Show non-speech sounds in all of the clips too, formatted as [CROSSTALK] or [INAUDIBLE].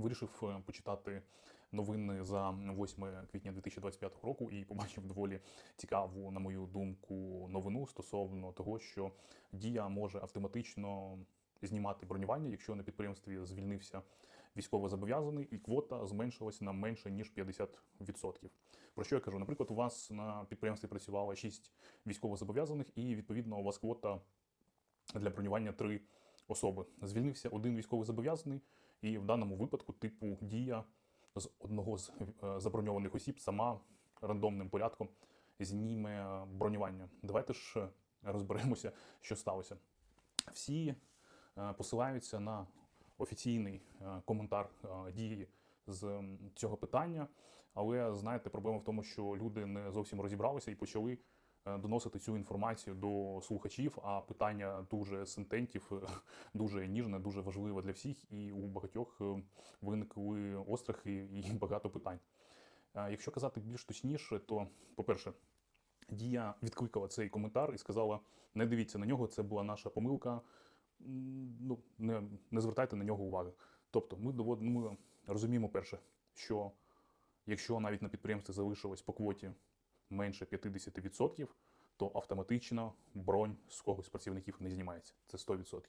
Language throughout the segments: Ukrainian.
Вирішив е, почитати новини за 8 квітня 2025 року і побачив доволі цікаву, на мою думку, новину стосовно того, що дія може автоматично знімати бронювання, якщо на підприємстві звільнився військовозобов'язаний, і квота зменшилась на менше ніж 50%. Про що я кажу? Наприклад, у вас на підприємстві працювало 6 військовозобов'язаних, і відповідно у вас квота для бронювання 3 особи. Звільнився один військовозобов'язаний, і в даному випадку, типу, дія з одного з е, заброньованих осіб сама рандомним порядком зніме бронювання. Давайте ж е, розберемося, що сталося. Всі е, посилаються на офіційний е, коментар е, дії з цього питання, але знаєте, проблема в тому, що люди не зовсім розібралися і почали е, доносити цю інформацію до слухачів. А питання дуже сентентів, е, [LAUGHS] дуже ніжне, дуже важливе для всіх, і у багатьох е, виникли острахи і [LAUGHS] багато питань. Е, Якщо казати більш точніше, то, по-перше, Дія відкликала цей коментар і сказала: не дивіться на нього, це була наша помилка. Ну, не, не звертайте на нього уваги. Тобто, ми доводимо, ми розуміємо перше, що якщо навіть на підприємстві залишилось по квоті менше 50%, то автоматично бронь з когось з працівників не знімається. Це 100%.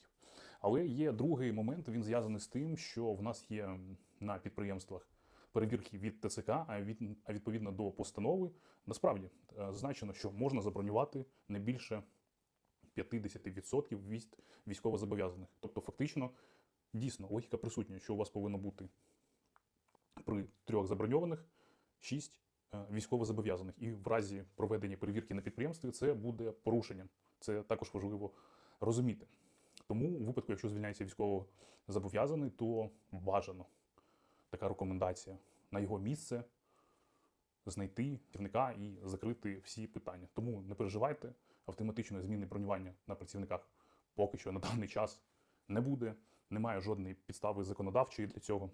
Але є другий момент, він зв'язаний з тим, що в нас є на підприємствах перевірки від ТЦК, а від а відповідно до постанови, насправді е, зазначено, що можна забронювати не більше 50% від військовозобов'язаних. Тобто, фактично, дійсно, логіка присутня, що у вас повинно бути при трьох заброньованих шість е, військовозобов'язаних. І в разі проведення перевірки на підприємстві це буде порушенням. Це також важливо розуміти. Тому, у випадку, якщо звільняється військовозобов'язаний, то бажано така рекомендація на його місце знайти керівника і закрити всі питання. Тому не переживайте, автоматичної зміни бронювання на працівниках поки що на даний час не буде. Немає жодної підстави законодавчої для цього.